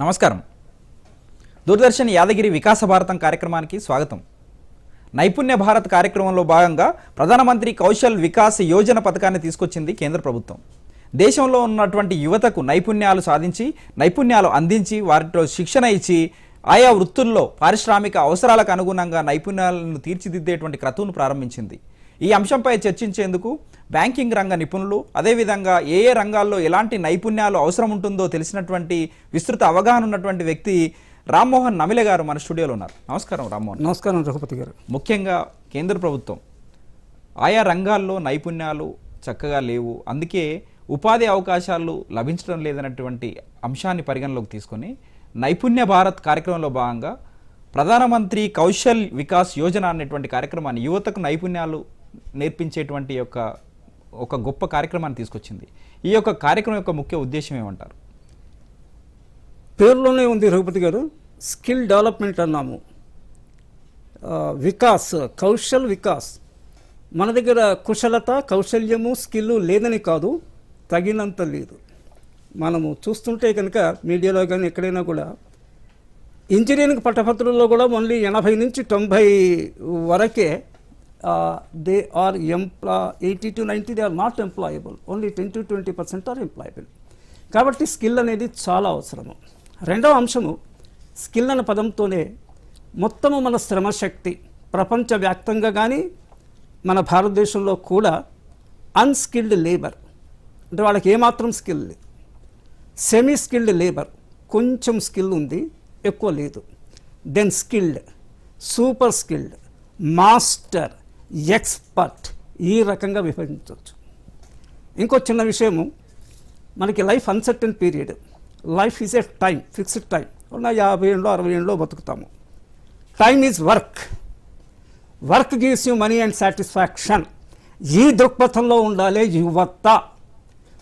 నమస్కారం. దూరదర్శన్ యాదగిరి వికాస భారతం కార్యక్రమానికి స్వాగతం. నైపుణ్య భారత్ కార్యక్రమంలో భాగంగా ప్రధానమంత్రి కౌశల్ వికాస్ యోజన పథకాన్ని తీసుకొచ్చింది కేంద్ర ప్రభుత్వం. దేశంలో ఉన్నటువంటి యువతకు నైపుణ్యాలు సాధించి నైపుణ్యాలు అందించి వారిలో శిక్షణ ఇచ్చి ఆయా వృత్తుల్లో పారిశ్రామిక అవసరాలకు అనుగుణంగా నైపుణ్యాలను తీర్చిదిద్దేటువంటి క్రతువును ప్రారంభించింది. ఈ అంశంపై చర్చించేందుకు బ్యాంకింగ్ రంగ నిపుణులు అదేవిధంగా ఏ ఏ రంగాల్లో ఎలాంటి నైపుణ్యాలు అవసరం ఉంటుందో తెలిసినటువంటి విస్తృత అవగాహన ఉన్నటువంటి వ్యక్తి రామ్మోహన్ నమిలే గారు మన స్టూడియోలో ఉన్నారు. నమస్కారం రామ్మోహన్. నమస్కారం రఘుపతి గారు. ముఖ్యంగా కేంద్ర ప్రభుత్వం ఆయా రంగాల్లో నైపుణ్యాలు చక్కగా లేవు. అందుకే ఉపాధి అవకాశాలు లభించడం లేదన్నటువంటి అంశాన్ని పరిగణలోకి తీసుకొని నైపుణ్య భారత్ కార్యక్రమంలో భాగంగా ప్రధానమంత్రి కౌశల్ వికాస్ యోజన అనేటువంటి కార్యక్రమాన్ని యువతకు నైపుణ్యాలు నేర్పించేటువంటి యొక్క ఒక గొప్ప కార్యక్రమాన్ని తీసుకొచ్చింది. ఈ యొక్క కార్యక్రమం యొక్క ముఖ్య ఉద్దేశం ఏమంటారు? పేరులోనే ఉంది రఘుపతి గారు స్కిల్ డెవలప్మెంట్ అన్నాము. వికాస్ కౌశల్ వికాస్. మన దగ్గర కుశలత కౌశల్యము స్కిల్ లేదని కాదు తగినంత లేదు. మనము చూస్తుంటే కనుక మీడియాలో కానీ ఎక్కడైనా కూడా ఇంజనీరింగ్ పట్టభద్రుల్లో కూడా ఓన్లీ ఎనభై నుంచి తొంభై వరకే they are employ eighty to ninety they are not employable only ten to twenty percent are employable కాబట్టి స్కిల్ అనేది చాలా అవసరము. రెండవ అంశము స్కిల్ అనే పదంతోనే మొత్తము మన శ్రమశక్తి ప్రపంచవ్యాప్తంగా కానీ మన భారతదేశంలో కూడా అన్స్కిల్డ్ లేబర్ అంటే వాళ్ళకి ఏమాత్రం స్కిల్ లేదు. సెమీ స్కిల్డ్ లేబర్ కొంచెం స్కిల్ ఉంది ఎక్కువ లేదు. Then skilled super skilled master expert ఈ రకంగా విభజించవచ్చు. ఇంకో చిన్న విషయము మనకి life uncertain period. Life is a time fixed time ఉన్న యాభై ఏళ్ళు అరవై ఏళ్ళు బతుకుతాము. Time is work. Work gives you money and satisfaction. ఈ దృక్పథంలో ఉండాలి యువత.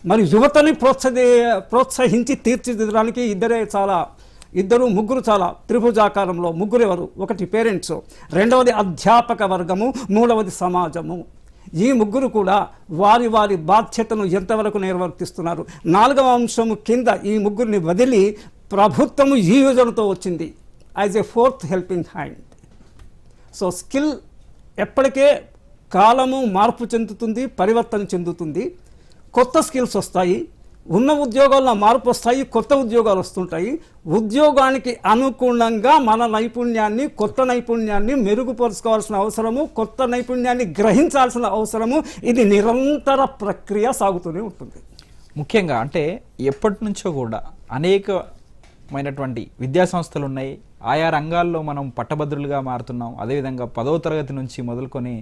మరి యువతని ప్రోత్సహి ప్రోత్సహించి తీర్చిదిద్దడానికి ఇద్దరే చాలా ఇద్దరు ముగ్గురు చాలా త్రిభుజాకారంలో ముగ్గురు ఎవరు ఒకటి పేరెంట్స్. రెండవది అధ్యాపక వర్గము. మూడవది సమాజము. ఈ ముగ్గురు కూడా వారి వారి బాధ్యతను ఎంతవరకు నిర్వర్తిస్తున్నారు? నాలుగవ అంశము కింద ఈ ముగ్గురిని వదిలి ప్రభుత్వము ఈ యోజనతో వచ్చింది. As a fourth helping hand so skill ఎప్పటికే కాలము మార్పు చెందుతుంది పరివర్తన చెందుతుంది. కొత్త స్కిల్స్ వస్తాయి. ఉన్న ఉద్యోగాల్లో మార్పు వస్తాయి కొత్త ఉద్యోగాలు వస్తుంటాయి. ఉద్యోగానికి అనుగుణంగా మన నైపుణ్యాన్ని కొత్త నైపుణ్యాన్ని మెరుగుపరుచుకోవాల్సిన అవసరము కొత్త నైపుణ్యాన్ని గ్రహించాల్సిన అవసరము ఇది నిరంతర ప్రక్రియ సాగుతూనే ఉంటుంది. ముఖ్యంగా అంటే ఎప్పటి నుంచో కూడా అనేకమైనటువంటి విద్యా సంస్థలు ఉన్నాయి. ఆయా రంగాల్లో మనం పట్టభద్రులుగా మారుతున్నాం. అదేవిధంగా పదవ తరగతి నుంచి మొదలుకొని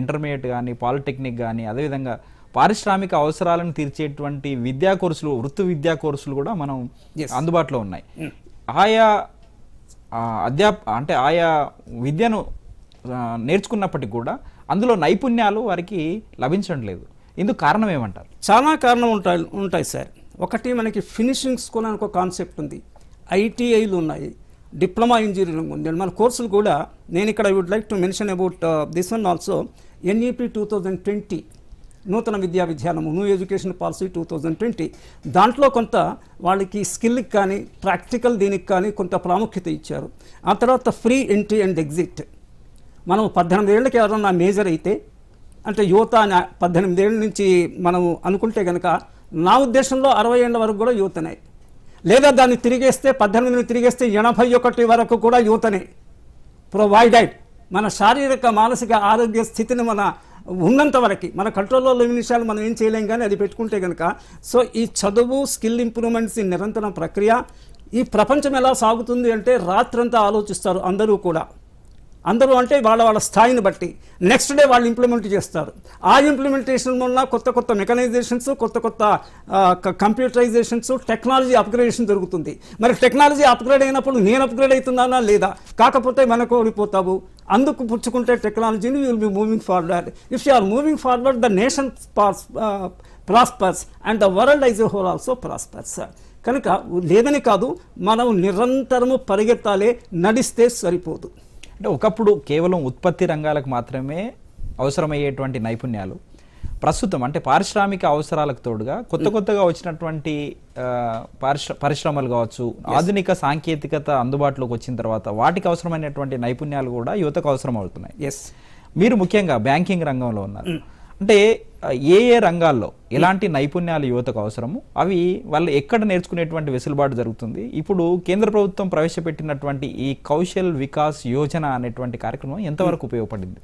ఇంటర్మీడియట్ కానీ పాలిటెక్నిక్ కానీ అదేవిధంగా పారిశ్రామిక అవసరాలను తీర్చేటువంటి విద్యా కోర్సులు వృత్తి విద్యా కోర్సులు కూడా మనం. అందుబాటులో ఉన్నాయి. ఆయా ఆ, అధ్యాప అంటే ఆయా విద్యను నేర్చుకున్నప్పటికీ కూడా అందులో నైపుణ్యాలు వారికి లభించడం లేదు. ఇందుకు కారణం ఏమంటారు? చాలా కారణం ఉంటాయి ఉంటాయి సార్. ఒకటి మనకి ఫినిషింగ్ స్కూల్ అని ఒక కాన్సెప్ట్ ఉంది. ఐటీఐలు ఉన్నాయి. డిప్లొమా ఇంజనీరింగ్ ఉంది. మన కోర్సులు కూడా నేను ఇక్కడ I would like to mention about this one also NEP two thousand twenty నూతన విద్యా విధానము new education policy two thousand twenty దాంట్లో కొంత వాళ్ళకి స్కిల్కి కానీ ప్రాక్టికల్ దీనికి కానీ కొంత ప్రాముఖ్యత ఇచ్చారు. ఆ తర్వాత ఫ్రీ ఎంట్రీ అండ్ ఎగ్జిట్ మనం పద్దెనిమిది ఏళ్ళకి ఎవరన్నా మేజర్ అయితే అంటే యువత అని పద్దెనిమిది ఏళ్ళ నుంచి మనం అనుకుంటే కనుక నా ఉద్దేశంలో అరవై ఏళ్ళ వరకు కూడా యువతనే. లేదా దాన్ని తిరిగేస్తే పద్దెనిమిది తిరిగేస్తే ఎనభై ఒకటి వరకు కూడా యువతనే. ప్రొవైడెడ్ మన శారీరక మానసిక ఆరోగ్య స్థితిని మన ఉన్నంత వరకు. మన కంట్రోల్లో లేని విషయాలు మనం ఏం చేయలేం కానీ అది పెట్టుకుంటే కనుక సో ఈ చదువు స్కిల్ ఇంప్రూవ్మెంట్స్ ఈ నిరంతరం ప్రక్రియ ఈ ప్రపంచం ఎలా సాగుతుంది అంటే రాత్రంతా ఆలోచిస్తారు అందరూ కూడా. అందరూ అంటే వాళ్ళ వాళ్ళ స్థాయిని బట్టి. నెక్స్ట్ డే వాళ్ళు ఇంప్లిమెంట్ చేస్తారు. ఆ ఇంప్లిమెంటేషన్ వల్ల కొత్త కొత్త మెకనైజేషన్స్ కొత్త కొత్త కంప్యూటరైజేషన్స్ టెక్నాలజీ అప్గ్రేడేషన్ జరుగుతుంది. మరి టెక్నాలజీ అప్గ్రేడ్ అయినప్పుడు నేను అప్గ్రేడ్ అవుతున్నానా లేదా? కాకపోతే మనకు ఓడిపోతావు. అందుకు పుచ్చుకుంటే టెక్నాలజీని will be moving forward if you are moving forward the nation prospers and the world as a whole also prospers కనుక లేదని కాదు మనం నిరంతరము పరిగెత్తాలే నడిస్తే సరిపోదు. అంటే ఒకప్పుడు కేవలం ఉత్పత్తి రంగాలకు మాత్రమే అవసరమయ్యేటువంటి నైపుణ్యాలు. ప్రస్తుతం అంటే పారిశ్రామిక అవసరాలకు తోడుగా కొత్త కొత్తగా వచ్చినటువంటి పరిశ్రమలు కావచ్చు ఆధునిక సాంకేతికత అందుబాటులోకి వచ్చిన తర్వాత వాటికి అవసరమైనటువంటి నైపుణ్యాలు కూడా యువతకు అవసరం అవుతున్నాయి ఎస్ మీరు ముఖ్యంగా బ్యాంకింగ్ రంగంలో ఉన్నారు. అంటే ఏ ఏ రంగాల్లో ఎలాంటి నైపుణ్యాలు యువతకు అవసరము అవి వాళ్ళు ఎక్కడ నేర్చుకునేటువంటి వెసులుబాటు జరుగుతుంది. ఇప్పుడు కేంద్ర ప్రభుత్వం ప్రవేశపెట్టినటువంటి ఈ కౌశల్ వికాస్ యోజన అనేటువంటి కార్యక్రమం ఎంతవరకు ఉపయోగపడింది?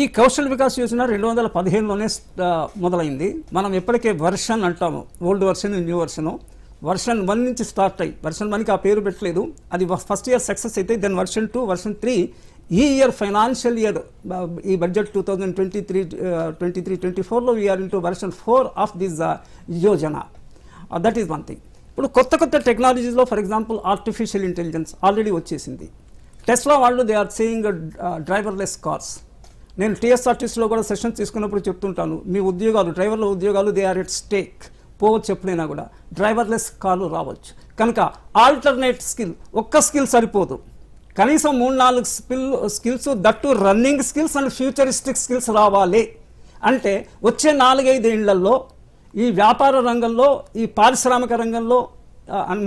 ఈ కౌశల్ వికాస్ యోజన రెండు వందల పదిహేనులోనే మొదలైంది. మనం ఎప్పటికే వర్షన్ అంటాము. Old version new version. Version one నుంచి స్టార్ట్ అయ్యి వర్షన్ వన్కి ఆ పేరు పెట్టలేదు. అది ఫస్ట్ ఇయర్ సక్సెస్ అయితే then version two version three ఈ ఇయర్ ఫైనాన్షియల్ ఇయర్ ఈ budget two thousand twenty three twenty three twenty ఫోర్లో we're into version four of this Yojana that is one thing ఇప్పుడు కొత్త కొత్త టెక్నాలజీస్లో for example artificial intelligence already వచ్చేసింది. Tesla వాళ్ళు they are saying driverless cars నేను టీఎస్ఆర్టీసీలో కూడా సెషన్స్ తీసుకున్నప్పుడు చెప్తుంటాను. మీ ఉద్యోగాలు డ్రైవర్ల ఉద్యోగాలు దే ఆర్ ఎట్ స్టేక్ పోవచ్చు ఎప్పుడైనా కూడా. డ్రైవర్లెస్ కార్లు రావచ్చు. కనుక ఆల్టర్నేట్ స్కిల్ ఒక్క స్కిల్ సరిపోదు. కనీసం మూడు నాలుగు skill skills that running skills and futuristic skills రావాలి. అంటే వచ్చే నాలుగైదు ఏళ్ళలో ఈ వ్యాపార రంగంలో ఈ పారిశ్రామిక రంగంలో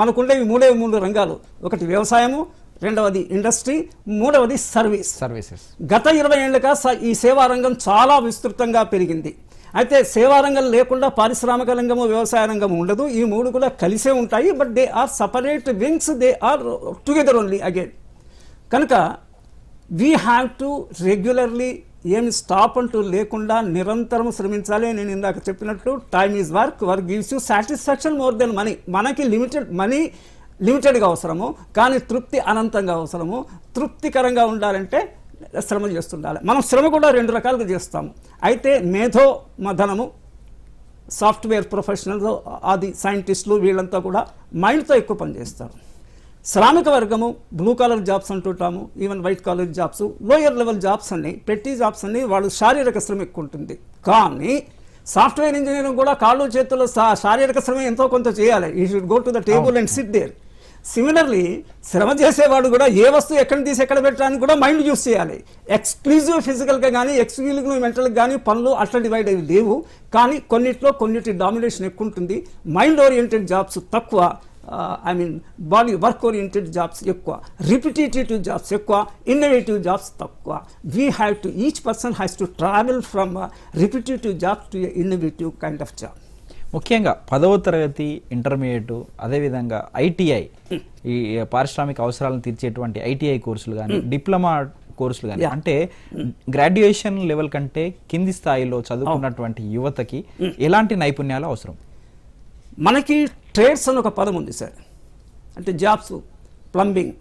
మనకుండే ఈ మూడే మూడు రంగాలు. ఒకటి వ్యవసాయము రెండవది ఇండస్ట్రీ మూడవది సర్వీస్. సర్వీసెస్. గత ఇరవై ఏళ్ళుగా ఈ సేవా రంగం చాలా విస్తృతంగా పెరిగింది. అయితే సేవా రంగం లేకుండా పారిశ్రామిక రంగము వ్యవసాయ రంగం ఉండదు. ఈ మూడు కూడా కలిసే ఉంటాయి but they are separate wings they are together only again. కనుక వీ హ్యావ్ టు రెగ్యులర్లీ ఏమి స్టాప్ అంటూ లేకుండా నిరంతరం శ్రమించాలి నేను ఇందాక చెప్పినట్టు time is work work gives you satisfaction more than money మనకి లిమిటెడ్ మనీ లిమిటెడ్గా అవసరము కానీ తృప్తి అనంతంగా అవసరము. తృప్తికరంగా ఉండాలంటే శ్రమ చేస్తుండాలి. మనం శ్రమ కూడా రెండు రకాలుగా చేస్తాము. అయితే మేధో మధనము సాఫ్ట్వేర్ ప్రొఫెషనల్స్ అది సైంటిస్టులు వీళ్ళంతా కూడా మైండ్తో ఎక్కువ పనిచేస్తారు శ్రామిక వర్గము blue collar jobs అంటుంటాము even white collar jobs lower level jobs అన్ని పెట్టి జాబ్స్ అన్ని వాళ్ళు శారీరక శ్రమ ఎక్కువ ఉంటుంది కానీ సాఫ్ట్వేర్ ఇంజనీరింగ్ కూడా కాళ్ళు చేతుల్లో శారీరక శ్రమ ఎంతో కొంత చేయాలి. ఈ should go to the table and sit there similarly శ్రమ చేసేవాడు కూడా ఏ వస్తువు ఎక్కడ తీసి ఎక్కడ పెట్టడానికి కూడా మైండ్ యూస్ చేయాలి. ఎక్స్క్లూజివ్ ఫిజికల్గా కానీ ఎక్స్క్లూజివ్ మెంటల్గా కానీ పనులు అట్లా డివైడ్ అవి లేవు. కానీ కొన్నిట్లో కొన్నిటి డామినేషన్ ఎక్కువ ఉంటుంది మైండ్ ఓరియంటెడ్ జాబ్స్ తక్కువ. I mean body work oriented jobs ఎక్కువ రిపిటేటివ్ జాబ్స్ ఎక్కువ ఇన్నోవేటివ్ జాబ్స్ తక్కువ. We have to each person has to travel from repetitive jobs to innovative kind of job ముఖ్యంగా పదవ తరగతి ఇంటర్మీడియట్ అదేవిధంగా ఐటీఐ ఈ పారిశ్రామిక అవసరాలను తీర్చేటువంటి ఐటీఐ కోర్సులు కానీ డిప్లొమా కోర్సులు కానీ అంటే గ్రాడ్యుయేషన్ లెవెల్ కంటే కింది స్థాయిలో చదువుకున్నటువంటి యువతకి ఎలాంటి నైపుణ్యాలు అవసరం? మనకి ట్రేడ్స్ అని ఒక పదం ఉంది సార్. అంటే jobs plumbing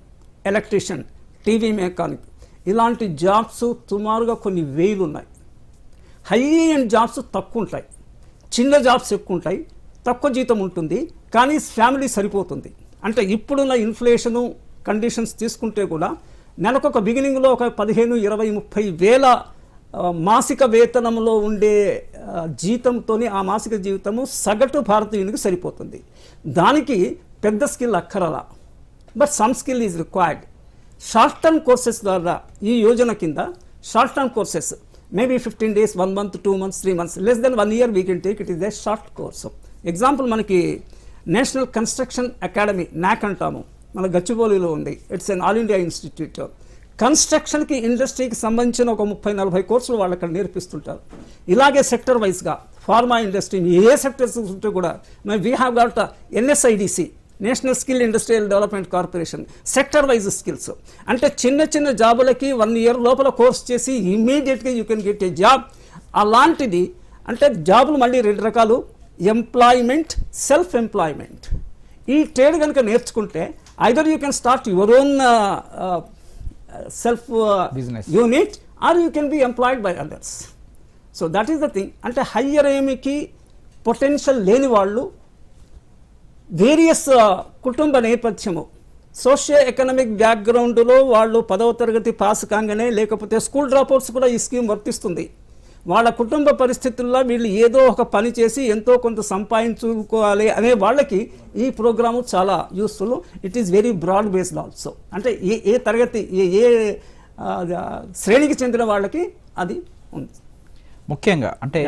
electrician TV mechanic. ఇలాంటి జాబ్స్ సుమారుగా కొన్ని వేలు ఉన్నాయి హై అండ్ జాబ్స్ తక్కువ ఉంటాయి చిన్న జాబ్స్ ఎక్కువ ఉంటాయి తక్కువ జీతం ఉంటుంది. కానీ ఫ్యామిలీ సరిపోతుంది. అంటే ఇప్పుడున్న ఇన్ఫ్లేషను కండిషన్స్ తీసుకుంటే కూడా నెలకొక బిగినింగ్లో ఒక పదిహేను ఇరవై ముప్పై వేల మాసిక వేతనంలో ఉండే జీతంతో ఆ మాసిక జీవితము సగటు భారతీయునికి సరిపోతుంది. దానికి పెద్ద skill అక్కరలా. But some skill is required short term courses ద్వారా ఈ యోజన కింద short term courses maybe fifteen days one month two months three months less than one year we can take it is a short course example మనకి national construction academy NAC అంటాము. మన గచ్చిబౌలిలో ఉంది. It's an all India institute కన్స్ట్రక్షన్కి ఇండస్ట్రీకి సంబంధించిన ఒక ముప్పై నలభై కోర్సులు వాళ్ళు అక్కడ నేర్పిస్తుంటారు. ఇలాగే సెక్టర్ వైజ్గా ఫార్మా ఇండస్ట్రీ ఏ సెక్టర్స్ ఉంటే కూడా మేము we have got NSIDC national skill industrial development corporation sector wise skills అంటే చిన్న చిన్న జాబులకి వన్ ఇయర్ లోపల కోర్స్ చేసి ఇమీడియట్గా you can get a job అలాంటిది అంటే జాబులు మళ్ళీ రెండు రకాలు ఎంప్లాయ్మెంట్ సెల్ఫ్ ఎంప్లాయ్మెంట్ ఈ ట్రేడ్ కనుక నేర్చుకుంటే either you can start your own self Business. Unit or you can be employed by others so that is the thing అంటే హయ్యర్ ఏమికి పొటెన్షియల్ లేని వాళ్ళు వేరియస్ కుటుంబ నేపథ్యము సోషియో ఎకనామిక్ బ్యాక్గ్రౌండ్లో వాళ్ళు పదవ తరగతి పాస్ కాగానే లేకపోతే స్కూల్ డ్రాప్అవుట్స్ కూడా ఈ స్కీమ్ వర్తిస్తుంది. వాళ్ళ కుటుంబ పరిస్థితుల్లో వీళ్ళు ఏదో ఒక పని చేసి ఎంతో కొంత సంపాదించుకోవాలి అనే వాళ్ళకి ఈ ప్రోగ్రాము చాలా useful it is very broad based also అంటే ఏ ఏ తరగతి ఏ ఏ శ్రేణికి చెందిన వాళ్ళకి అది ఉంది. ముఖ్యంగా అంటే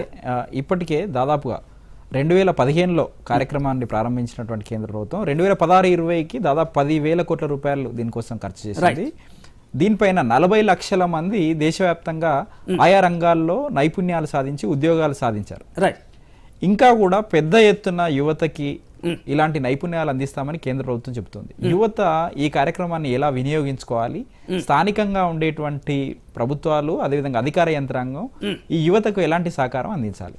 ఇప్పటికే దాదాపుగా రెండు వేల పదిహేనులో కార్యక్రమాన్ని ప్రారంభించినటువంటి కేంద్ర ప్రభుత్వం రెండు వేల పదహారు ఇరవైకి దాదాపు పది వేల కోట్ల రూపాయలు దీనికోసం ఖర్చు చేసింది. దీనిపైన నలభై లక్షల మంది దేశవ్యాప్తంగా ఆయా రంగాల్లో నైపుణ్యాలు సాధించి ఉద్యోగాలు సాధించారు. రైట్ ఇంకా కూడా పెద్ద ఎత్తున యువతకి ఇలాంటి నైపుణ్యాలు అందిస్తామని కేంద్ర ప్రభుత్వం చెబుతుంది. యువత ఈ కార్యక్రమాన్ని ఎలా వినియోగించుకోవాలి? స్థానికంగా ఉండేటువంటి ప్రభుత్వాలు అదేవిధంగా అధికార యంత్రాంగం ఈ యువతకు ఎలాంటి సహకారం అందించాలి?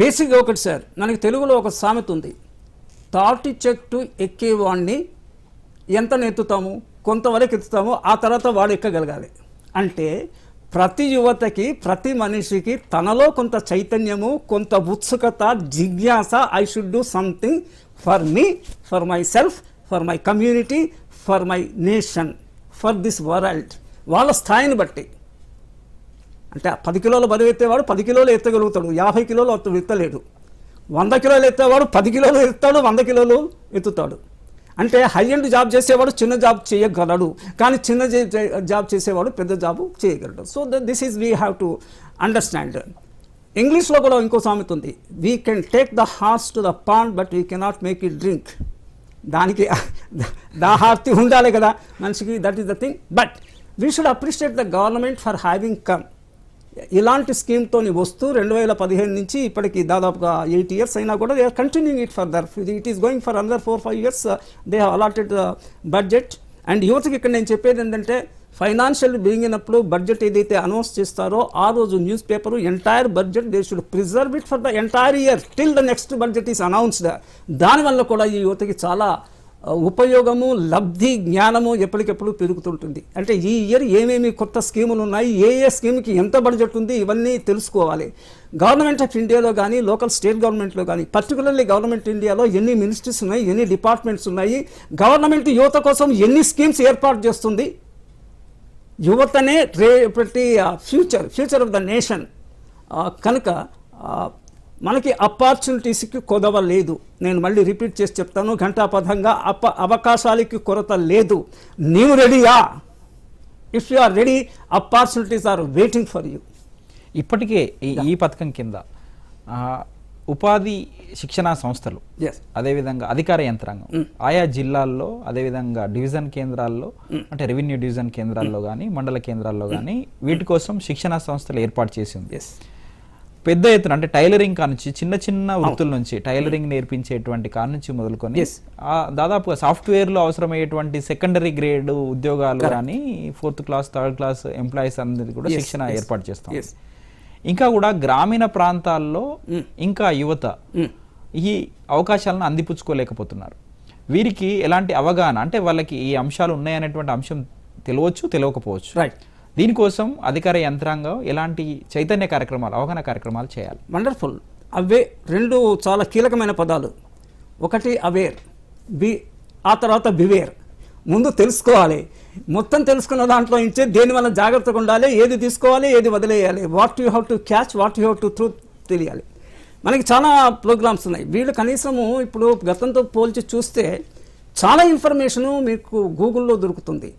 బేసిక్గా ఒకటి సార్ మనకి తెలుగులో ఒక సామెత ఉంది. తాటి చెట్టు ఎక్కేవాడిని ఎంత నెత్తుతాము? కొంతవరకు ఎత్తుతాము ఆ తర్వాత వాడు ఎక్కగలగాలి. అంటే ప్రతి యువతకి ప్రతి మనిషికి తనలో కొంత చైతన్యము కొంత ఉత్సుకత జిజ్ఞాస I should do something for me for myself for my community for my nation for this world వాళ్ళ స్థాయిని బట్టి. అంటే పది కిలోల బరువు ఎత్తేవాడు పది కిలోలు ఎత్తగలుగుతాడు. యాభై కిలోలు అతడు ఎత్తలేడు. వంద కిలోలు ఎత్తేవాడు పది కిలోలు ఎత్తాడు వంద కిలోలు ఎత్తుతాడు. అంటే హై ఎండ్ జాబ్ చేసేవాడు చిన్న జాబ్ చేయగలడు. కానీ చిన్న జాబ్ చేసేవాడు పెద్ద జాబ్ చేయగలడు. So this is we have to understand ఇంగ్లీష్లో కూడా ఇంకో సామెత ఉంది. We can take the horse to the pond but we cannot make it drink దానికి దాహార్తి ఉండాలి కదా మనిషికి. That is the thing but we should appreciate the government for having come ఇలాంటి స్కీమ్తో వస్తూ రెండు వేల పదిహేను నుంచి ఇప్పటికి దాదాపుగా ఎయిట్ ఇయర్స్ అయినా కూడా they are continuing it for the it is going for another four five years. They have allotted budget. And యువతకి ఇక్కడ నేను చెప్పేది ఏంటంటే ఫైనాన్షియల్ బిగినప్పుడు బడ్జెట్ ఏదైతే అనౌన్స్ చేస్తారో ఆ రోజు news paper entire budget they should preserve it for the entire year till the next budget is announced. దానివల్ల కూడా ఈ యువతకి చాలా ఉపయోగము లబ్ధి జ్ఞానము ఎప్పటికెప్పుడు పెరుగుతుంటుంది. అంటే ఈ ఇయర్ ఏమేమి కొత్త స్కీములు ఉన్నాయి ఏ ఏ స్కీమ్కి ఎంత బడ్జెట్ ఉంది ఇవన్నీ తెలుసుకోవాలి. గవర్నమెంట్ ఆఫ్ ఇండియాలో కానీ లోకల్ స్టేట్ గవర్నమెంట్లో కానీ పర్టికులర్లీ గవర్నమెంట్ ఇండియాలో ఎన్ని మినిస్ట్రీస్ ఉన్నాయి ఎన్ని డిపార్ట్మెంట్స్ ఉన్నాయి గవర్నమెంట్ యువత కోసం ఎన్ని స్కీమ్స్ ఏర్పాటు చేస్తుంది యువతనే రేపటి future future of the nation కనుక మనకి అపార్చునిటీస్కి కొదవ లేదు. నేను మళ్ళీ రిపీట్ చేసి చెప్తాను ఘంటాపథంగా అప అవకాశాలకి కొరత లేదు. నీవు రెడీయా if you are ready opportunities are waiting for you ఇప్పటికే ఈ పథకం కింద ఉపాధి శిక్షణా సంస్థలు ఎస్ అదేవిధంగా అధికార యంత్రాంగం ఆయా జిల్లాల్లో అదేవిధంగా డివిజన్ కేంద్రాల్లో అంటే రెవెన్యూ డివిజన్ కేంద్రాల్లో కానీ మండల కేంద్రాల్లో కానీ వీటి కోసం శిక్షణా సంస్థలు ఏర్పాటు చేసి ఉంది. ఎస్ పెద్ద ఎత్తున అంటే టైలరింగ్ కానుంచి చిన్న చిన్న వృత్తుల నుంచి టైలరింగ్ నేర్పించేటువంటి కాడ నుంచి మొదలుకొని Yes. ఆ దాదాపుగా సాఫ్ట్వేర్లో అవసరమయ్యేటువంటి సెకండరీ గ్రేడ్ ఉద్యోగాలు కానీ fourth class third class employees అందరికి కూడా శిక్షణ. ఏర్పాటు చేస్తాం. ఇంకా కూడా గ్రామీణ ప్రాంతాల్లో ఇంకా యువత. ఈ అవకాశాలను అందిపుచ్చుకోలేకపోతున్నారు వీరికి ఎలాంటి అవగాహన అంటే వాళ్ళకి ఈ అంశాలు ఉన్నాయనేటువంటి అంశం తెలియవచ్చు తెలియకపోవచ్చు రైట్ దీనికోసం అధికార యంత్రాంగం ఎలాంటి చైతన్య కార్యక్రమాలు అవగాహన కార్యక్రమాలు చేయాలి? వండర్ఫుల్ అవే రెండు చాలా కీలకమైన పదాలు. ఒకటి అవేర్ బి ఆ తర్వాత బివేర్ ముందు తెలుసుకోవాలి. మొత్తం తెలుసుకున్న దాంట్లో ఇచ్చే దేనివల్ల జాగ్రత్తగా ఉండాలి ఏది తీసుకోవాలి ఏది వదిలేయాలి what you have to catch what you have to truth తెలియాలి. మనకి చాలా ప్రోగ్రామ్స్ ఉన్నాయి. వీళ్ళు కనీసము ఇప్పుడు గతంతో పోల్చి చూస్తే చాలా ఇన్ఫర్మేషను మీకు గూగుల్లో దొరుకుతుంది.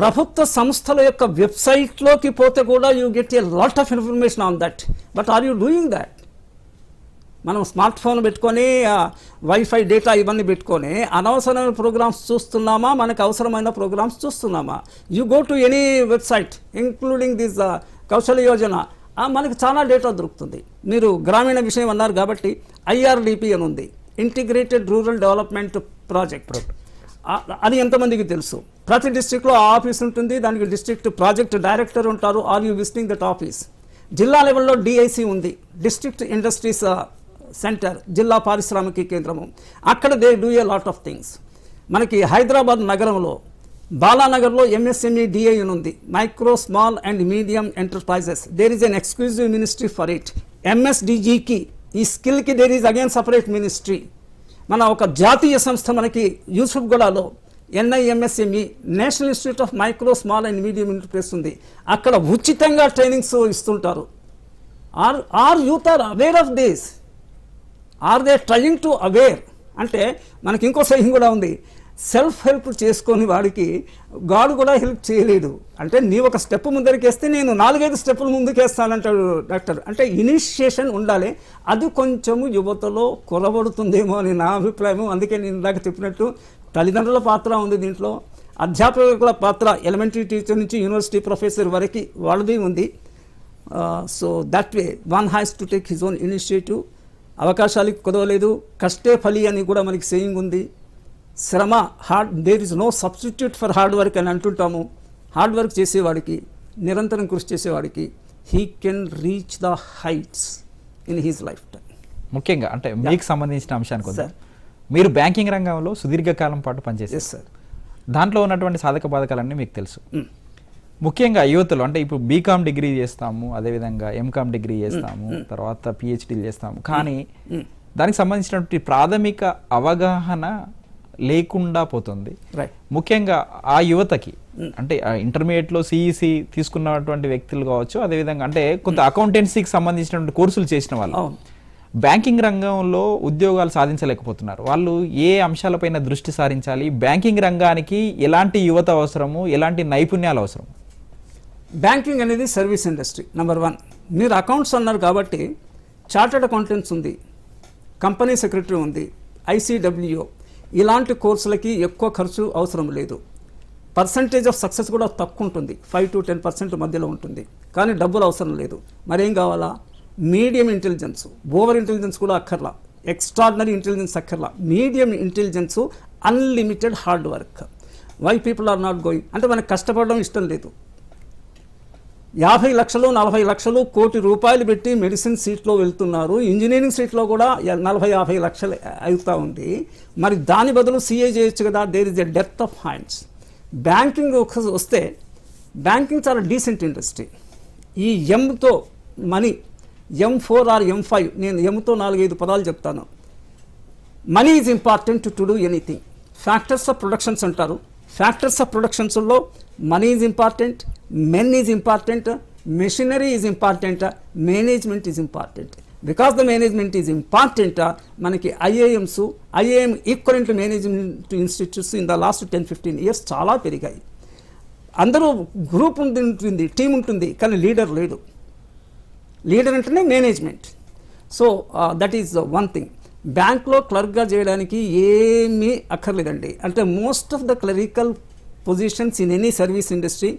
ప్రభుత్వ సంస్థల యొక్క వెబ్సైట్లోకి పోతే కూడా you get a lot of information on that but are you doing that మనం స్మార్ట్ ఫోన్ పెట్టుకొని వైఫై డేటా ఇవన్నీ పెట్టుకొని అనవసరమైన ప్రోగ్రామ్స్ చూస్తున్నామా? మనకు అవసరమైన programmes చూస్తున్నామా? You go to any website including this Kaushal Yojana మనకు చాలా డేటా దొరుకుతుంది. మీరు గ్రామీణ విషయం అన్నారు కాబట్టి ఐఆర్డిపి అని ఉంది. ఇంటిగ్రేటెడ్ రూరల్ డెవలప్మెంట్ ప్రాజెక్ట్ అని అది ఎంతమందికి తెలుసు? ప్రతి డిస్ట్రిక్ట్లో ఆఫీస్ ఉంటుంది దానికి డిస్ట్రిక్ట్ ప్రాజెక్ట్ డైరెక్టర్ ఉంటారు. Are you visiting that office జిల్లా లెవెల్లో డిఐసి ఉంది. డిస్ట్రిక్ట్ ఇండస్ట్రీస్ సెంటర్ జిల్లా పారిశ్రామిక కేంద్రము. అక్కడ they do a lot of things మనకి హైదరాబాద్ నగరంలో బాలానగర్లో ఎంఎస్ఎంఈ డిఐ ఉంది. Micro small and medium enterprises there is an exclusive ministry for it ఎంఎస్డిజికి ఈ స్కిల్కి there is again separate ministry మన ఒక జాతీయ సంస్థ మనకి Yusuf యూసుఫ్గూడలో NIMSME national institute of micro small and medium enterprise ఉంది అక్కడ ఉచితంగా ట్రైనింగ్స్ ఇస్తుంటారు. Are are youth are aware of this? Are they trying to aware? అంటే మనకి ఇంకో సైన్ కూడా ఉంది. సెల్ఫ్ హెల్ప్ చేసుకొని వాడికి గాడు కూడా హెల్ప్ చేయలేడు అంటే నీ ఒక స్టెప్ ముందరికేస్తే నేను నాలుగైదు స్టెప్పులు ముందుకేస్తానంటాడు డాక్టర్. అంటే ఇనిషియేషన్ ఉండాలి. అది కొంచెము యువతలో కొలబడుతుందేమో అని నా అభిప్రాయం అందుకే నేను ఇందాక చెప్పినట్టు తల్లిదండ్రుల పాత్ర ఉంది దీంట్లో. అధ్యాపకుల పాత్ర ఎలిమెంటరీ టీచర్ నుంచి యూనివర్సిటీ ప్రొఫెసర్ వరకు వాళ్ళది ఉంది. So that way one has to take his own initiative అవకాశాలకు కుదవలేదు. కష్టే ఫలి అని కూడా మనకి సేయింగ్ ఉంది. శ్రమ hard there is no substitute for hard work అని అంటుంటాము. హార్డ్ వర్క్ చేసేవాడికి నిరంతరం కృషి చేసేవాడికి he can reach the heights in his life time ముఖ్యంగా అంటే మీకు సంబంధించిన అంశానికి సార్. మీరు బ్యాంకింగ్ రంగంలో సుదీర్ఘకాలం పాటు పనిచేశారు. ఎస్ సార్ దాంట్లో ఉన్నటువంటి సాధక బాధకాలన్నీ మీకు తెలుసు. ముఖ్యంగా యువతలు అంటే ఇప్పుడు బీకామ్ డిగ్రీ చేస్తాము అదేవిధంగా ఎంకామ్ డిగ్రీ చేస్తాము తర్వాత పిహెచ్డీలు చేస్తాము. కానీ దానికి సంబంధించినటువంటి ప్రాథమిక అవగాహన లేకుండా పోతుంది. రైట్ ముఖ్యంగా ఆ యువతకి అంటే ఇంటర్మీడియట్లో సిఈసి తీసుకున్నటువంటి వ్యక్తులు కావచ్చు అదేవిధంగా అంటే కొంత అకౌంటెన్సీకి సంబంధించినటువంటి కోర్సులు చేసిన వాళ్ళు. బ్యాంకింగ్ రంగంలో ఉద్యోగాలు సాధించలేకపోతున్నారు. వాళ్ళు ఏ అంశాలపైన దృష్టి సారించాలి? బ్యాంకింగ్ రంగానికి ఎలాంటి యువత అవసరము? ఎలాంటి నైపుణ్యాలు అవసరం? బ్యాంకింగ్ అనేది సర్వీస్ ఇండస్ట్రీ నెంబర్ వన్ మీరు అకౌంట్స్ అన్నారు కాబట్టి చార్టర్డ్ అకౌంటెంట్స్ ఉంది కంపెనీ సెక్రటరీ ఉంది ఐసీడబ్ల్యూఓ ఇలాంటి కోర్సులకి ఎక్కువ ఖర్చు అవసరం లేదు. పర్సంటేజ్ ఆఫ్ సక్సెస్ కూడా తక్కువ ఉంటుంది ఫైవ్ టు టెన్ పర్సెంట్ మధ్యలో ఉంటుంది. కానీ డబ్బులు అవసరం లేదు. మరేం కావాలా? Medium intelligence. ఓవర్ ఇంటెలిజెన్స్ కూడా అక్కర్లా. ఎక్స్ట్రాడినరీ ఇంటెలిజెన్స్ అక్కర్లా. Medium intelligence unlimited hard work. Why people are not going అంటే మనకు కష్టపడడం ఇష్టం లేదు. యాభై లక్షలు నలభై లక్షలు కోటి రూపాయలు పెట్టి మెడిసిన్ సీట్లో వెళ్తున్నారు. ఇంజనీరింగ్ సీట్లో కూడా నలభై యాభై లక్షలు అవుతా ఉంది. మరి దాని బదులు సీఏ చేయొచ్చు కదా. There is a depth of hands banking ఒక- వస్తే బ్యాంకింగ్ చాలా డీసెంట్ ఇండస్ట్రీ ఈ ఎంతో money M four or M five నేను ఎంతో నాలుగైదు పదాలు చెప్తాను. Money is important to do anything factors of productions అంటారు. Factors of ప్రొడక్షన్స్లో money is important men is important machinery is important management is important because the management is important మనకి IAMs IAM equivalent management institutes in the last ten fifteen years చాలా పెరిగాయి. అందరూ group ఉంటుంది team ఉంటుంది కానీ leader లేడు leader అంటేనే management so that is one thing బ్యాంక్లో క్లర్క్గా చేయడానికి ఏమీ అక్కర్లేదండి. అంటే most of the clerical positions in any service industry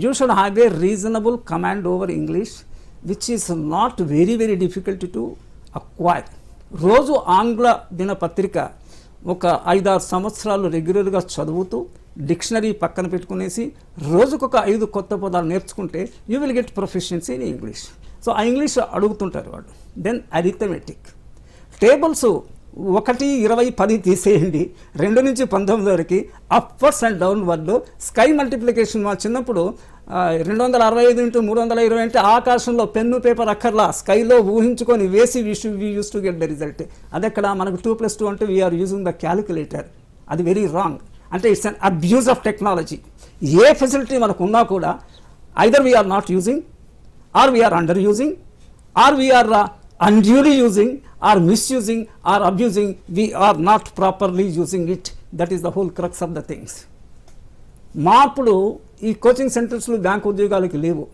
you should have a reasonable command over English which is not very very difficult to acquire రోజు ఆంగ్ల దినపత్రిక ఒక ఐదారు సంవత్సరాలు రెగ్యులర్గా చదువుతూ డిక్షనరీ పక్కన పెట్టుకునేసి రోజుకొక ఐదు కొత్త పదాలు నేర్చుకుంటే you will get proficiency in English so ఆ ఇంగ్లీష్ అడుగుతుంటారు వాళ్ళు దెన్ అరిథమెటిక్ టేబుల్స్ ఒకటి ఇరవై పది తీసేయండి. రెండు నుంచి పంతొమ్మిది వరకు upwards and down downward sky multiplication మా చిన్నప్పుడు రెండు వందల అరవై ఐదు ఇంటూ మూడు వందల ఇరవై అంటే ఆకాశంలో పెన్ను పేపర్ అక్కర్లా స్కైలో ఊహించుకొని వేసి which we use to get the result అదక్కడ? మనకు టూ ప్లస్ టూ అంటే వీఆర్ యూజింగ్ ద క్యాలిక్యులేటర్ అది వెరీ రాంగ్ అంటే it's an abuse of technology a facility మనకు ఉన్నా కూడా either we're not using or we're under using or we're unduly using or misusing or abusing we are not properly using it. That is the whole crux of the things. మా అప్పుడు ఈ coaching సెంటర్స్లో bank ఉద్యోగాలకి లేవు.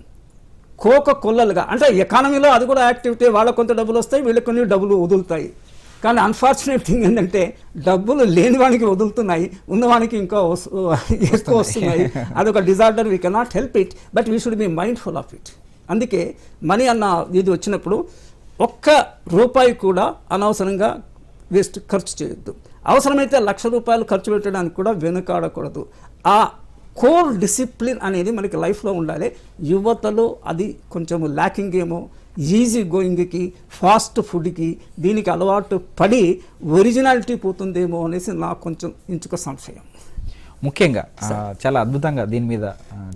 కోక కొల్లలుగా అంటే ఎకానమీలో అది కూడా యాక్టివిటీ వాళ్ళకు కొంత డబ్బులు వస్తాయి వీళ్ళకి కొన్ని డబ్బులు వదులుతాయి. కానీ అన్ఫార్చునేట్ థింగ్ ఏంటంటే డబ్బులు లేని వానికి వదులుతున్నాయి ఉన్నవానికి ఇంకా ఎక్కువ వస్తున్నాయి. అదొక disorder we cannot help it but we should be mindful of it అందుకే మనీ అన్న ఇది వచ్చినప్పుడు ఒక్క రూపాయి కూడా అనవసరంగా వేస్ట్ ఖర్చు చేయొద్దు. అవసరమైతే లక్ష రూపాయలు ఖర్చు పెట్టడానికి కూడా వెనుకాడకూడదు. ఆ కోర్ డిసిప్లిన్ అనేది మనకి లైఫ్లో ఉండాలి. యువతలో అది కొంచెం ల్యాకింగ్ ఏమో ఈజీ గోయింగ్కి ఫాస్ట్ ఫుడ్కి దీనికి అలవాటు పడి ఒరిజినాలిటీ పోతుందేమో అనేసి నాకు కొంచెం ఇంచుక సంశయం. ముఖ్యంగా చాలా అద్భుతంగా దీని మీద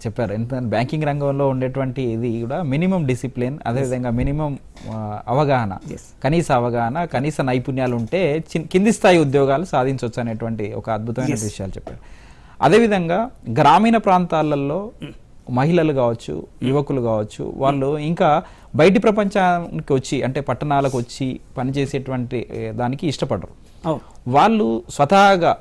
చెప్పారు. ఎందుకంటే బ్యాంకింగ్ రంగంలో ఉండేటువంటి ఇది కూడా మినిమం డిసిప్లిన్ అదేవిధంగా మినిమం అవగాహన. కనీస అవగాహన కనీస నైపుణ్యాలు ఉంటే కింది స్థాయి ఉద్యోగాలు సాధించవచ్చు అనేటువంటి ఒక అద్భుతమైన. విషయాలు చెప్పారు. అదేవిధంగా గ్రామీణ ప్రాంతాలలో మహిళలు కావచ్చు యువకులు కావచ్చు వాళ్ళు ఇంకా బయటి ప్రపంచానికి వచ్చి అంటే పట్టణాలకు వచ్చి పనిచేసేటువంటి దానికి ఇష్టపడరు. వాళ్ళు స్వతహాగా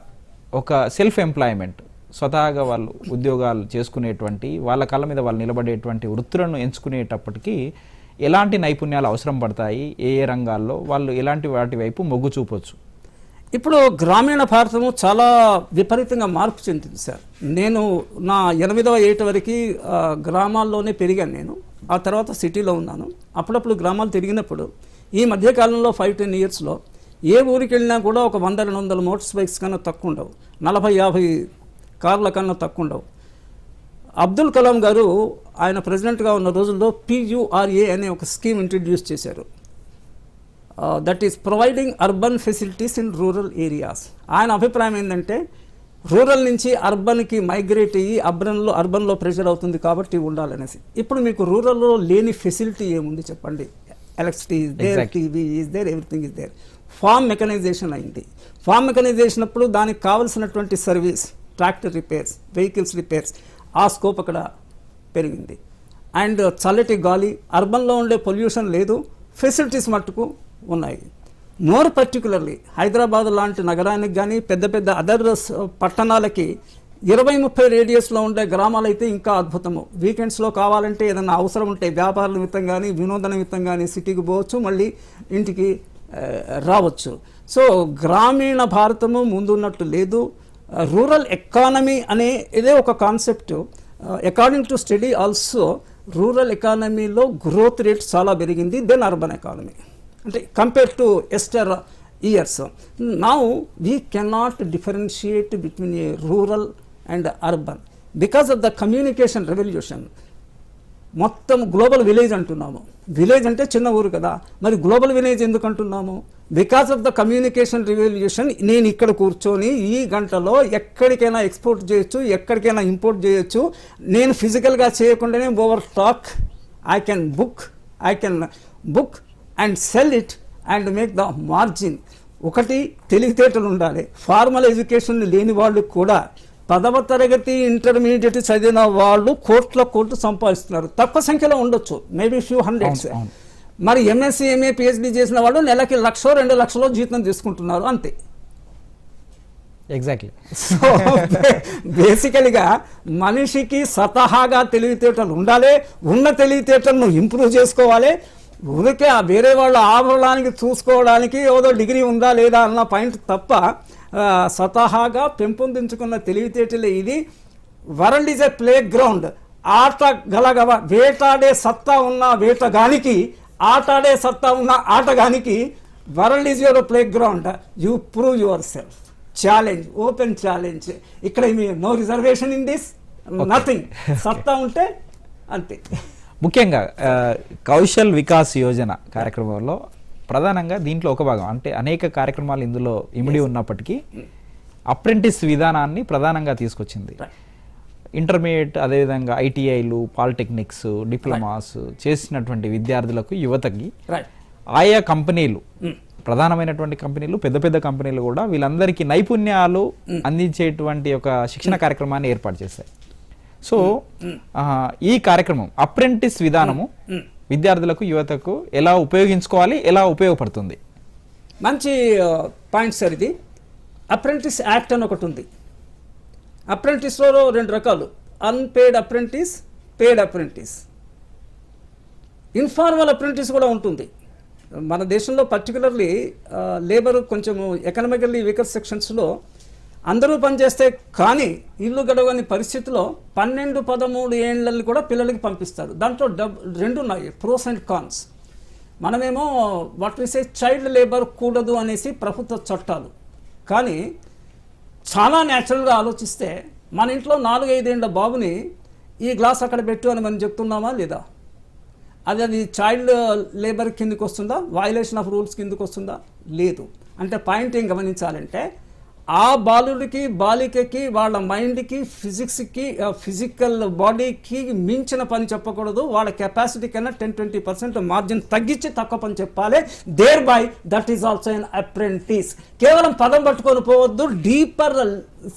ఒక సెల్ఫ్ ఎంప్లాయ్మెంట్ స్వతహాగా వాళ్ళు ఉద్యోగాలు చేసుకునేటువంటి వాళ్ళ కాళ్ళ మీద వాళ్ళు నిలబడేటువంటి వృత్తులను ఎంచుకునేటప్పటికీ ఎలాంటి నైపుణ్యాలు అవసరం పడతాయి ఏ ఏ రంగాల్లో వాళ్ళు ఎలాంటి వాటి వైపు మొగ్గు చూపొచ్చు? ఇప్పుడు గ్రామీణ భారతము చాలా విపరీతంగా మార్పు చెందింది సార్. నేను నా ఎనిమిదవ ఏట వరకు గ్రామాల్లోనే పెరిగాను నేను. ఆ తర్వాత సిటీలో ఉన్నాను. అప్పుడప్పుడు గ్రామాలు తిరిగినప్పుడు ఈ మధ్యకాలంలో ఫైవ్ టెన్ ఇయర్స్లో ఏ ఊరికి వెళ్ళినా కూడా ఒక వంద రెండు వందల మోటార్స్ బైక్స్ కన్నా తక్కువ ఉండవు. నలభై యాభై కార్ల కన్నా తక్కువ ఉండవు. అబ్దుల్ కలాం గారు ఆయన ప్రెసిడెంట్గా ఉన్న రోజుల్లో పియుఆర్ఏ అనే ఒక స్కీమ్ ఇంట్రడ్యూస్ చేశారు. That is providing urban facilities in rural areas. ఆయన అభిప్రాయం ఏంటంటే రూరల్ నుంచి అర్బన్కి మైగ్రేట్ అయ్యి అర్బన్లో అర్బన్లో ప్రెషర్ అవుతుంది కాబట్టి ఉండాలనేసి. ఇప్పుడు మీకు రూరల్లో లేని ఫెసిలిటీ ఏముంది చెప్పండి? Electricity is there. TV is there everything is there farm mechanization అయింది. ఫార్మ్ మెకనైజేషన్ అప్పుడు దానికి కావలసినటువంటి service tractor repairs vehicles repairs ఆ స్కోప్ అక్కడ పెరిగింది. అండ్ చల్లటి గాలి అర్బన్లో ఉండే పొల్యూషన్ లేదు ఫెసిలిటీస్ మట్టుకు ఉన్నాయి. మోర్ పర్టికులర్లీ హైదరాబాద్ లాంటి నగరానికి కానీ పెద్ద పెద్ద అదర్ పట్టణాలకి ఇరవై ముప్పై రేడియస్లో ఉండే గ్రామాలు అయితే ఇంకా అద్భుతము. వీకెండ్స్లో కావాలంటే ఏదైనా అవసరం ఉంటే వ్యాపార నిమిత్తం కానీ వినోద నిమిత్తం కానీ సిటీకి పోవచ్చు మళ్ళీ ఇంటికి రావచ్చు. సో గ్రామీణ భారతము ముందున్నట్టు లేదు. రూరల్ ఎకానమీ అనే ఇదే ఒక concept. According to study also rural ఎకానమీలో గ్రోత్ రేట్ చాలా పెరిగింది దెన్ అర్బన్ ఎకానమీ అంటే compare to yesteryears now we cannot differentiate between a rural and urban because of the communication revolution మొత్తం గ్లోబల్ విలేజ్ అంటున్నాము. Village అంటే చిన్న ఊరు కదా. మరి గ్లోబల్ విలేజ్ ఎందుకు అంటున్నాము? Because of the communication revolution నేను ఇక్కడ కూర్చొని ఈ గంటలో ఎక్కడికైనా ఎక్స్పోర్ట్ చేయొచ్చు ఎక్కడికైనా ఇంపోర్ట్ చేయొచ్చు. నేను ఫిజికల్గా చేయకుండానే over stock I can book I can book and sell it and make the margin ఒకటి తెలివితేటలు ఉండాలి. ఫార్మల్ ఎడ్యుకేషన్ లేని వాళ్ళు కూడా పదవ తరగతి ఇంటర్మీడియట్ చదివిన వాళ్ళు కోట్ల కోట్లు సంపాదిస్తున్నారు. తక్కువ సంఖ్యలో ఉండొచ్చు. Maybe few hundreds. మరి ఎంఎస్సీ ఎంఏ పిహెచ్డి చేసిన వాళ్ళు నెలకి లక్షో రెండు లక్షలో జీతం తీసుకుంటున్నారు. అంతే. ఎగ్జాక్ట్లీ సో బేసికల్గా మనిషికి స్వతహాగా తెలివితేటలు ఉండాలి. ఉన్న తెలివితేటలను ఇంప్రూవ్ చేసుకోవాలి. ఊరికే ఆ వేరే వాళ్ళ ఆభరణానికి చూసుకోవడానికి ఏదో డిగ్రీ ఉందా లేదా అన్న పాయింట్ తప్ప స్వతహాగా పెంపొందించుకున్న తెలివితేటలే ఇది. World is a playground ఆట గలగవ వేటాడే సత్తా ఉన్న వేటగానికి ఆటాడే సత్తా ఉన్న ఆటగానికి world is your playground you prove yourself. Challenge open challenge. ఇక్కడ no reservation in this? Nothing. సత్తా ఉంటే అంతే. ముఖ్యంగా కౌశల్ వికాస్ యోజన కార్యక్రమంలో ప్రధానంగా దీంట్లో ఒక భాగం అంటే అనేక కార్యక్రమాలు ఇందులో ఇమిడి ఉన్నప్పటికీ అప్రెంటిస్ విధానాన్ని ప్రధానంగా తీసుకొచ్చింది. ఇంటర్మీడియట్ అదేవిధంగా ఐటీఐలు పాలిటెక్నిక్స్ డిప్లొమాస్ చేసినటువంటి విద్యార్థులకు యువతకి ఆయా కంపెనీలు ప్రధానమైనటువంటి కంపెనీలు పెద్ద పెద్ద కంపెనీలు కూడా వీళ్ళందరికీ నైపుణ్యాలు అందించేటువంటి ఒక శిక్షణ కార్యక్రమాన్ని ఏర్పాటు చేశాయి. సో ఈ కార్యక్రమం అప్రెంటిస్ విధానము విద్యార్థులకు యువతకు ఎలా ఉపయోగించుకోవాలి ఎలా ఉపయోగపడుతుంది? మంచి పాయింట్ సార్ ఇది. అప్రెంటిస్ యాక్ట్ అని ఒకటి ఉంది. అప్రెంటిస్లో రెండు రకాలు. Unpaid apprentice paid apprentice informal apprentice కూడా ఉంటుంది. మన దేశంలో పర్టికులర్లీ లేబర్ కొంచెము ఎకనామికల్లీ వీకర్ సెక్షన్స్లో అందరూ పనిచేస్తే కానీ ఇల్లు గడవని పరిస్థితిలో పన్నెండు పదమూడు ఏళ్ళని కూడా పిల్లలకి పంపిస్తారు. దాంట్లో డబ్ రెండు ఉన్నాయి ప్రోస్ అండ్ కాన్స్ మనమేమో వాట్ విసే చైల్డ్ లేబర్ కూడదు అనేసి ప్రభుత్వ చట్టాలు. కానీ చాలా న్యాచురల్గా ఆలోచిస్తే మన ఇంట్లో నాలుగైదేళ్ళ బాబుని ఈ గ్లాస్ అక్కడ పెట్టు అని మనం చెప్తున్నామా లేదా? అది అది చైల్డ్ లేబర్ కిందకి వస్తుందా వయలేషన్ ఆఫ్ రూల్స్ కిందకు వస్తుందా లేదు. అంటే పాయింట్ ఏం గమనించాలంటే ఆ బాలుడికి బాలికకి వాళ్ళ మైండ్కి ఫిజిక్స్కి ఫిజికల్ బాడీకి మించిన పని చెప్పకూడదు. వాళ్ళ కెపాసిటీ కన్నా టెన్ ట్వంటీ పర్సెంట్ మార్జిన్ తగ్గించి తక్కువ పని చెప్పాలి. Thereby that is also an apprentice కేవలం పదం పట్టుకొని పోవద్దు డీపర్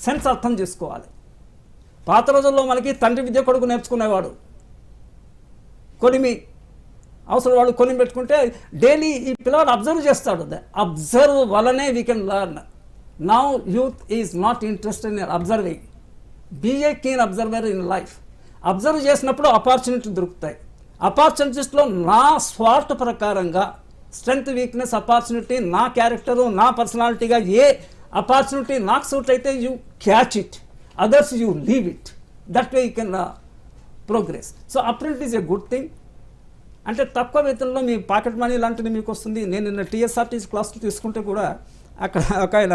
సెన్స్ అర్థం చేసుకోవాలి. పాత రోజుల్లో మనకి తండ్రి విద్య కొడుకు నేర్చుకునేవాడు. కొలిమి అవసరం వాళ్ళు కొని పెట్టుకుంటే డైలీ ఈ పిల్లవాడు అబ్జర్వ్ చేస్తాడు. అబ్జర్వ్ వలనే we can learn now youth is not interested in observing be a keen observer in life observe చేసినప్పుడు ఆపర్చునిటీ దొరుకుతాయి. ఆపర్చునిటీస్లో నా స్వార్థ ప్రకారంగా స్ట్రెంగ్త్ వీక్నెస్ ఆపర్చునిటీ నా క్యారెక్టరు నా పర్సనాలిటీగా ఏ ఆపర్చునిటీ నాకు సూట్ అయితే you catch it others you leave it that way you can progress so apprentice is a good thing అంటే తక్కువ వేతనంలో మీ పాకెట్ మనీ లాంటిది మీకు వస్తుంది. నేను నిన్న టీఎస్ఆర్టీసీ క్లాసులు తీసుకుంటే కూడా అక్కడ ఒక ఆయన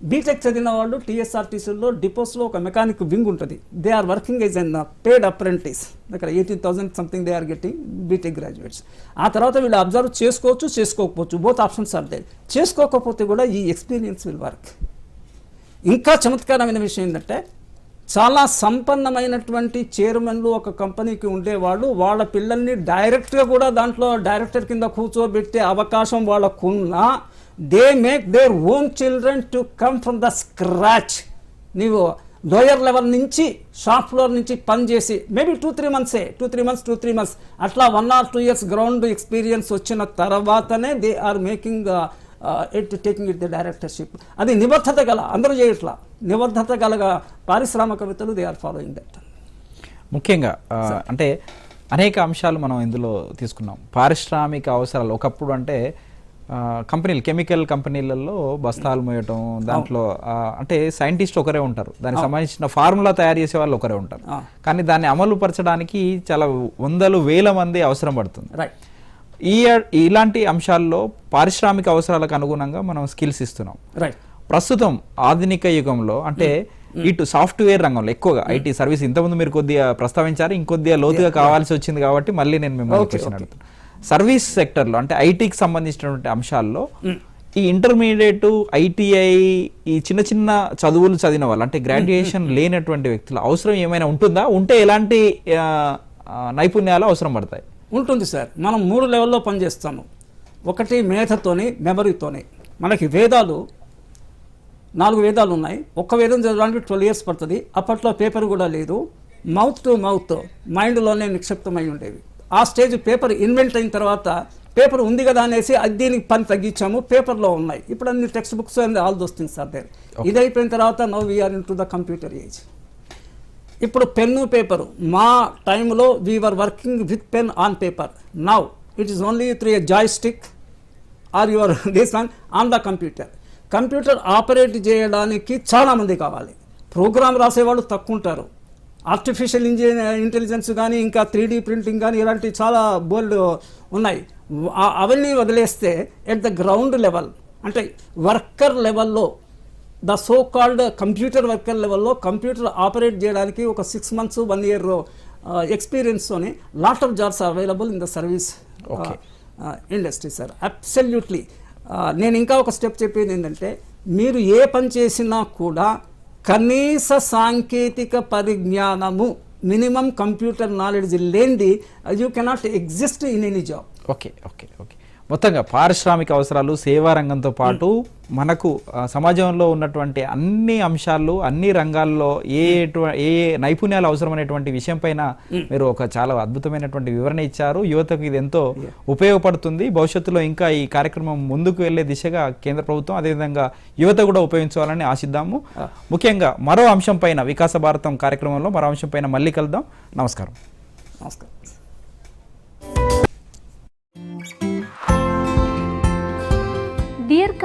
బీటెక్ చదివిన వాళ్ళు టీఎస్ఆర్టీసీలో డిపోస్లో ఒక మెకానిక్ వింగ్ ఉంటుంది. They are working as an paid apprentice అక్కడ eighteen thousand something they are getting BTech graduates ఆ తర్వాత వీళ్ళు అబ్జర్వ్ చేసుకోవచ్చు చేసుకోకపోవచ్చు. బోత్ ఆప్షన్స్ ఆర్ దే చేసుకోకపోతే కూడా ఈ ఎక్స్పీరియన్స్ విల్ వర్క్ ఇంకా చమత్కారమైన విషయం ఏంటంటే చాలా సంపన్నమైనటువంటి చైర్మన్లు ఒక కంపెనీకి ఉండేవాళ్ళు వాళ్ళ పిల్లల్ని డైరెక్ట్గా కూడా దాంట్లో డైరెక్టర్ కింద కూర్చోబెట్టే అవకాశం వాళ్ళకున్నా they make their own children to come from the scratch నీవు లోయర్ లెవెల్ నుంచి షాప్ ఫ్లోర్ నుంచి పని చేసి maybe two three మంత్సే two three months two three months అట్లా one or two years ground experience వచ్చిన తర్వాతనే they are making it taking it the directorship అది నిబద్ధత గల అందరూ చేయట్లా. నిబద్ధత గలగా పారిశ్రామికవేత్తలు దే ఆర్ ఫాలోయింగ్ దట్ ముఖ్యంగా ఆ, అంటే అనేక అంశాలు మనం ఇందులో తీసుకున్నాం. పారిశ్రామిక అవసరాలు ఒకప్పుడు అంటే కంపెనీలు కెమికల్ కంపెనీలలో బస్తాలు మోయటం దాంట్లో అంటే సైంటిస్ట్ ఒకరే ఉంటారు. దానికి సంబంధించిన ఫార్ములా తయారు చేసే వాళ్ళు ఒకరే ఉంటారు. కానీ దాన్ని అమలు పరచడానికి చాలా వందలు వేల మంది అవసరం పడుతుంది. ఈ ఇలాంటి అంశాల్లో పారిశ్రామిక అవసరాలకు అనుగుణంగా మనం స్కిల్స్ ఇస్తున్నాం. ప్రస్తుతం ఆధునిక యుగంలో అంటే ఇటు సాఫ్ట్వేర్ రంగంలో ఎక్కువగా ఐటీ సర్వీస్ ఇంతకుముందు మీరు కొద్దిగా ప్రస్తావించారు ఇంకొద్దిగా లోతుగా కావాల్సి వచ్చింది కాబట్టి మళ్ళీ నేను మిమ్మల్ని క్వశ్చన్ అడుగుతాను సర్వీస్ సెక్టర్లో అంటే ఐటీకి సంబంధించినటువంటి అంశాల్లో ఈ ఇంటర్మీడియట్ ఐటీఐ ఈ చిన్న చిన్న చదువులు చదివిన వాళ్ళు అంటే గ్రాడ్యుయేషన్ లేనటువంటి వ్యక్తులు అవసరం ఏమైనా ఉంటుందా? ఉంటే ఎలాంటి నైపుణ్యాలు అవసరం పడతాయి? ఉంటుంది సార్. మనం మూడు లెవెల్లో పనిచేస్తాము. ఒకటి మేధతోని మెమరీతోని. మనకి వేదాలు నాలుగు వేదాలు ఉన్నాయి. ఒక్క వేదం చదవడానికి ట్వెల్వ్ ఇయర్స్ పడుతుంది. అప్పట్లో పేపర్ కూడా లేదు. మౌత్ టు మౌత్ మైండ్లోనే నిక్షిప్తమై ఉండేవి. ఆ స్టేజ్ పేపర్ ఇన్వెంట్ అయిన తర్వాత పేపర్ ఉంది కదా అనేసి అది దీనికి పని తగ్గించాము పేపర్లో ఉన్నాయి. ఇప్పుడు అన్ని text books and all those things are there. ఇది అయిపోయిన తర్వాత no we're into the computer age. ఇప్పుడు పెన్ను పేపరు. మా టైంలో we're working with pen on paper. Now it is only three a joystick or your this one on the computer. Computer operate చేయడానికి చాలామంది కావాలి. Programme రాసేవాళ్ళు తక్కువ ఉంటారు. Artificial engineer intelligence కానీ ఇంకా త్రీ డీ ప్రింటింగ్ కానీ ఇలాంటి చాలా బోల్డ్ ఉన్నాయి. అవన్నీ వదిలేస్తే ఎట్ ద గ్రౌండ్ లెవెల్ అంటే వర్కర్ లెవెల్లో the so called computer worker లెవెల్లో కంప్యూటర్ ఆపరేట్ చేయడానికి ఒక six months one year ఎక్స్పీరియన్స్తోని lot of jobs available in the service. Industry sir absolutely నేను ఇంకా ఒక స్టెప్ చెప్పేది ఏంటంటే మీరు ఏ పని చేసినా కూడా కనీస సాంకేతిక పరిజ్ఞానము మినిమం కంప్యూటర్ నాలెడ్జ్ లేనిది you cannot exist in any job okay okay okay మొత్తంగా పారిశ్రామిక అవసరాలు సేవా రంగంతో పాటు మనకు సమాజంలో ఉన్నటువంటి అన్ని అంశాలు అన్ని రంగాల్లో ఏ ఏ నైపుణ్యాలు అవసరమైనటువంటి విషయం పైన మీరు ఒక చాలా అద్భుతమైనటువంటి వివరణ ఇచ్చారు. యువతకు ఇది ఎంతో ఉపయోగపడుతుంది. భవిష్యత్తులో ఇంకా ఈ కార్యక్రమం ముందుకు వెళ్ళే దిశగా కేంద్ర ప్రభుత్వం అదేవిధంగా యువత కూడా ఉపయోగించాలని ఆశిద్దాము. ముఖ్యంగా మరో అంశం పైన వికాస భారతం కార్యక్రమంలో మరో అంశం పైన మళ్ళీ కలుద్దాం. నమస్కారం. నమస్కారం. hadir ke